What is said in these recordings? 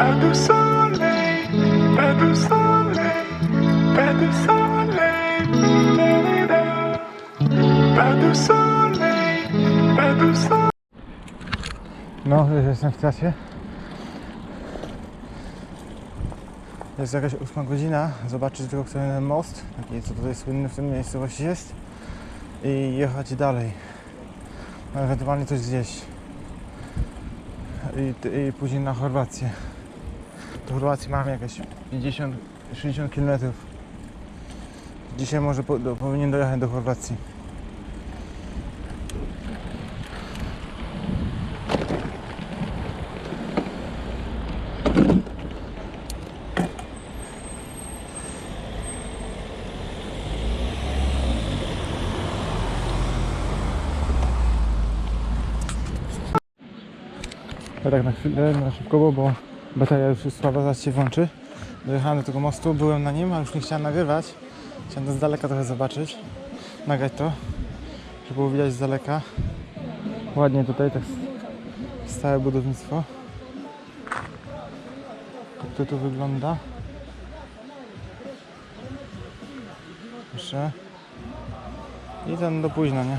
Pas de soleil, pas de soleil, pas de soleil, pas de soleil, pas de soleil. No, jestem w trasie. Jest jakaś ósma godzina. Zobaczyć tylko ten most, taki co tutaj słynny w tym miejscowości jest. I jechać dalej. Ewentualnie coś zjeść. I, I później na Chorwację. Chorwacji mamy jakieś 50-60 km. Dzisiaj może po, do, powinien dojechać do Chorwacji. Tak na chwilę, na szybko, bo bateria już słaba, zaraz się włączy. Dojechałem do tego mostu, byłem na nim, ale już nie chciałem nagrywać. Chciałem to z daleka trochę zobaczyć, nagrać to, żeby było widać z daleka. Ładnie tutaj, tak stałe budownictwo. Jak to tu wygląda. Proszę. I ten do późna, nie?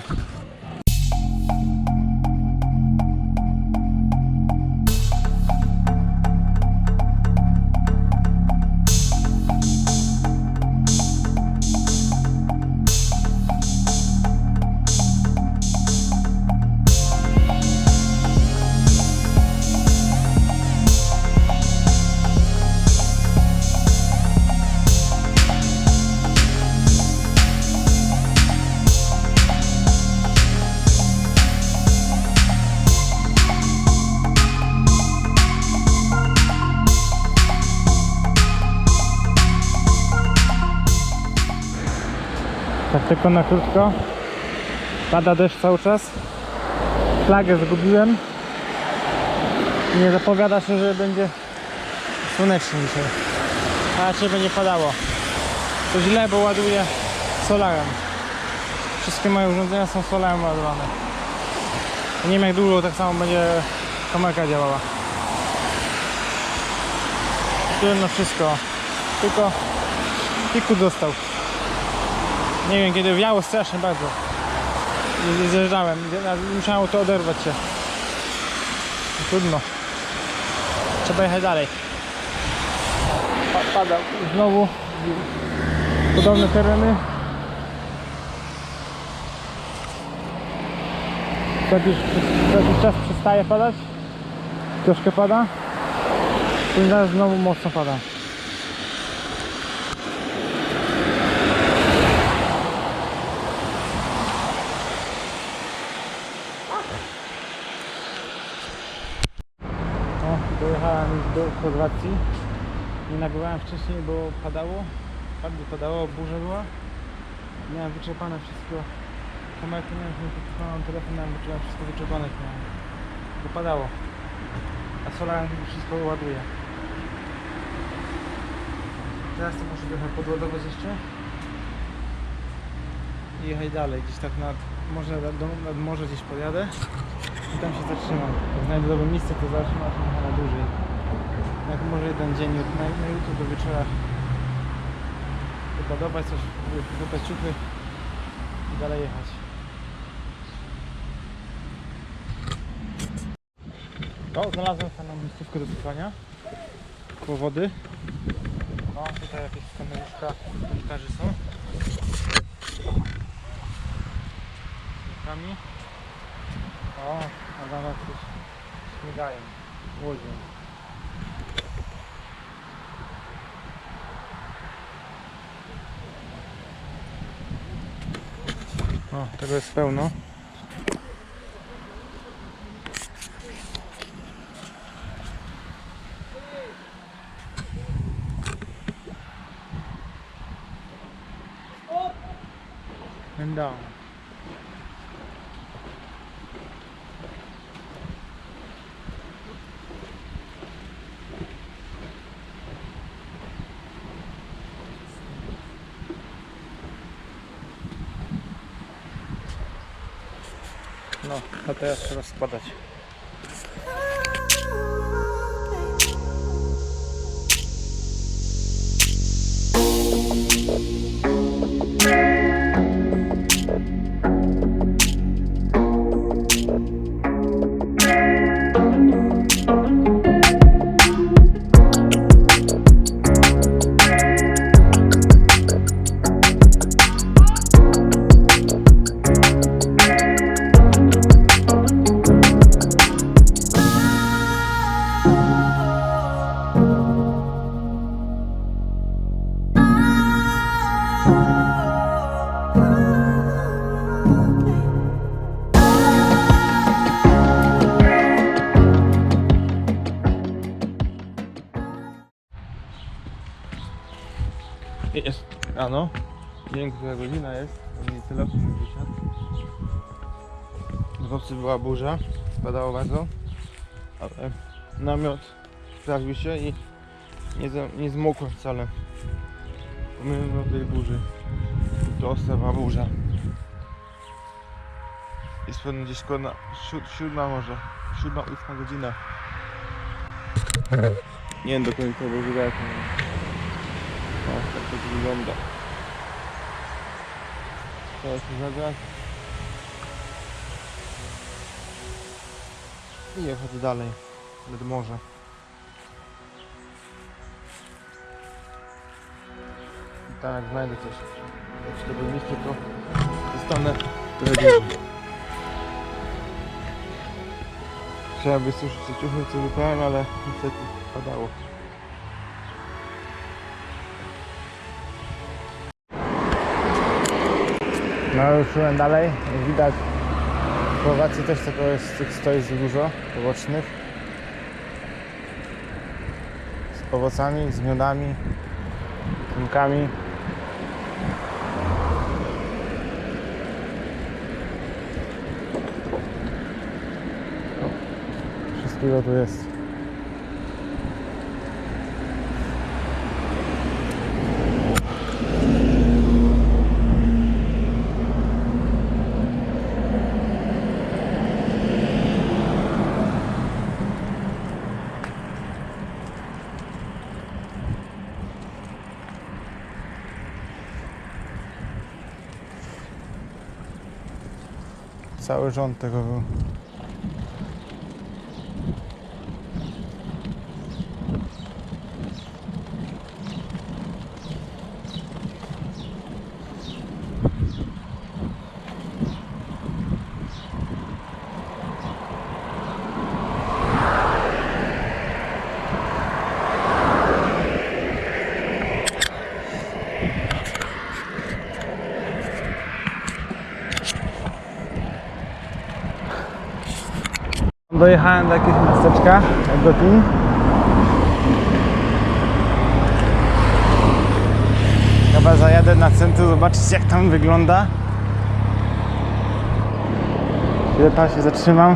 Tak tylko na krótko. Pada deszcz cały czas. Flagę zgubiłem. Nie zapowiada się, że będzie słonecznie dzisiaj. A raczej będzie padało. To źle, bo ładuję solarem. Wszystkie moje urządzenia są solarem ładowane. Nie wiem jak długo tak samo będzie kamerka działała. Kupiłem na wszystko. Tylko piku dostał. Nie wiem kiedy wiało strasznie bardzo. I Zjeżdżałem, musiałem to oderwać się. Trudno. Trzeba jechać dalej. Pa- Pada znowu. Podobne tereny. Co jakiś, jakiś czas przestaje padać. Troszkę pada. Zaraz znowu mocno pada. O, dojechałem już do Chorwacji. Nie nagrywałem wcześniej, bo padało. Bardzo padało, burza była. Miałem wyczerpane wszystko. Kamerkę miałem, podpisałem telefon, miałem wyczerpane, wszystko wyczerpane miałem. Bo padało. A solarem wszystko ładuje. Teraz to muszę trochę podładować jeszcze. I jechać dalej, gdzieś tak nad, może nad, nad morze gdzieś podjadę. I tam się zatrzymam. Jak znajdę dobre miejsce, to zatrzymam się na dłużej. Jak może jeden dzień na, na jutro do wieczora wypadować coś, wy- wypać ciuchy i dalej jechać. O, znalazłem fajną miejscówkę do trwania. Koło wody. O, tutaj jakieś stanowiska wędkarzy są. Kami. O, a nas coś śmigają. Łodzią. O, tego jest pełno. And down. No, teraz trzeba spadać. Jest rano. Nie wiem, która godzina jest. Pewnie telefon mi wysiadł. W nocy była burza. Padało bardzo. Ale namiot sprawił się i nie, nie zmokłem wcale. Pomimo tej burzy. To ostała burza. Jest pewnie gdzieś koło na siódma może. Siódma, ósma godzina. Nie wiem do końca, bo źle jak o, tak to wygląda. Teraz zagrać. I jechać dalej. Nad morze. I tam jak znajdę coś. Jak się dobre miejsce, to zostanę. Chciałem wysuszyć te ciuchy, co wybrałem, ale niestety padało. No ruszyłem dalej. Widać w Słowacji też tego jest, tych stoi dużo owocznych. Z owocami, z miodami, trunкami. Wszystkiego tu jest. Cały rząd tego był. Dojechałem do jakiegoś miasteczka, Gotin. Chyba zajadę na centrum zobaczyć jak tam wygląda. Chwilę tam się zatrzymam.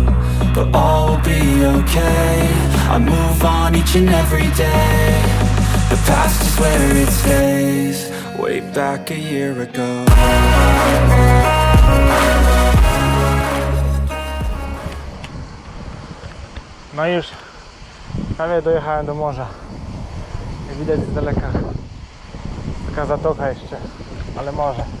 but all will be okay. I move on each and every day. The past is where it stays, way back a year ago. No już prawie dojechałem do morza. Jak widać z daleka taka zatoka jeszcze, ale morze.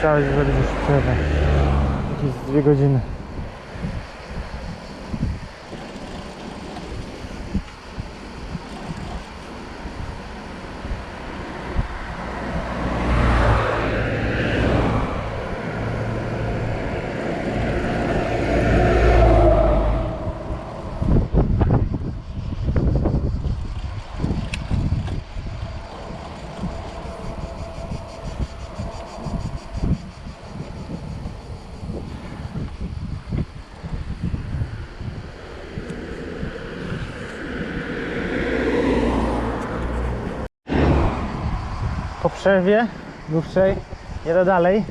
trzeba będzie zrobić przerwę. Jakieś dwie godziny. Przerwie dłuższej jadę dalej.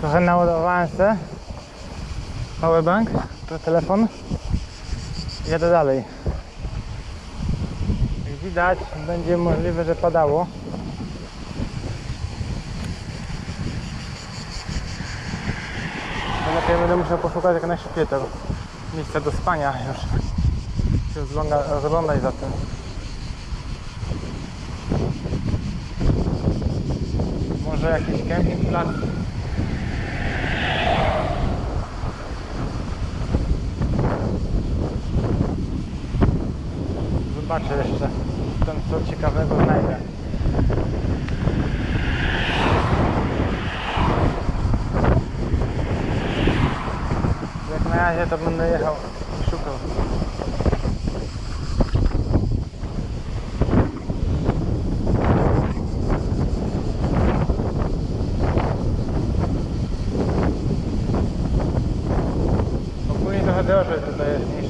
Trochę naładowałem se powerbank, to telefon. Jadę dalej. Jak widać, będzie możliwe, że padało. To lepiej będę musiał poszukać jak najszybciej tego miejsca do spania już. Się rozgląda- rozglądać za tym. Może jakiś camping plac. Zobaczę jeszcze, tam co ciekawego znajdę. Jak na razie to będę jechał i szukał. продажи, это, наверное,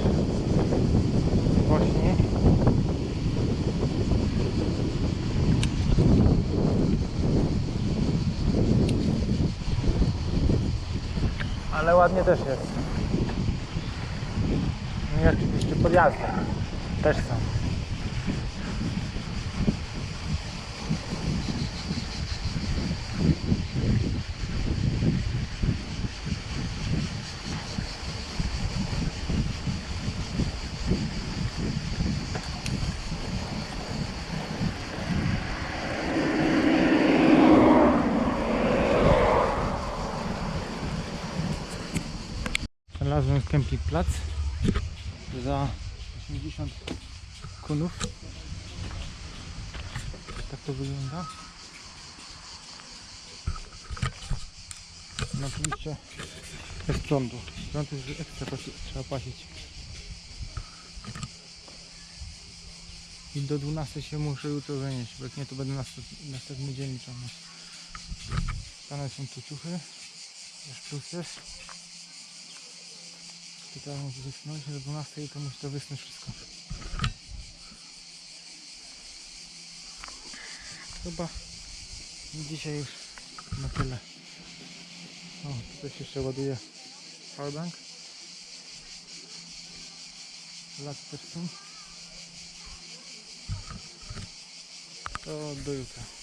camping plac za 80 kunów. Tak to wygląda. No oczywiście bez prądu. Prąd już ekstra płaci, trzeba płacić. I do 12 się muszę jutro wynieść, bo jak nie to będę następ- następny dzień liczony. Tam są tu ciuchy. Też plus jest. To teraz muszę wysunąć do 12 i to musi to wysnąć wszystko. Chyba dzisiaj już na tyle. O, tutaj się jeszcze ładuje powerbank. Lat też są. To do jutra.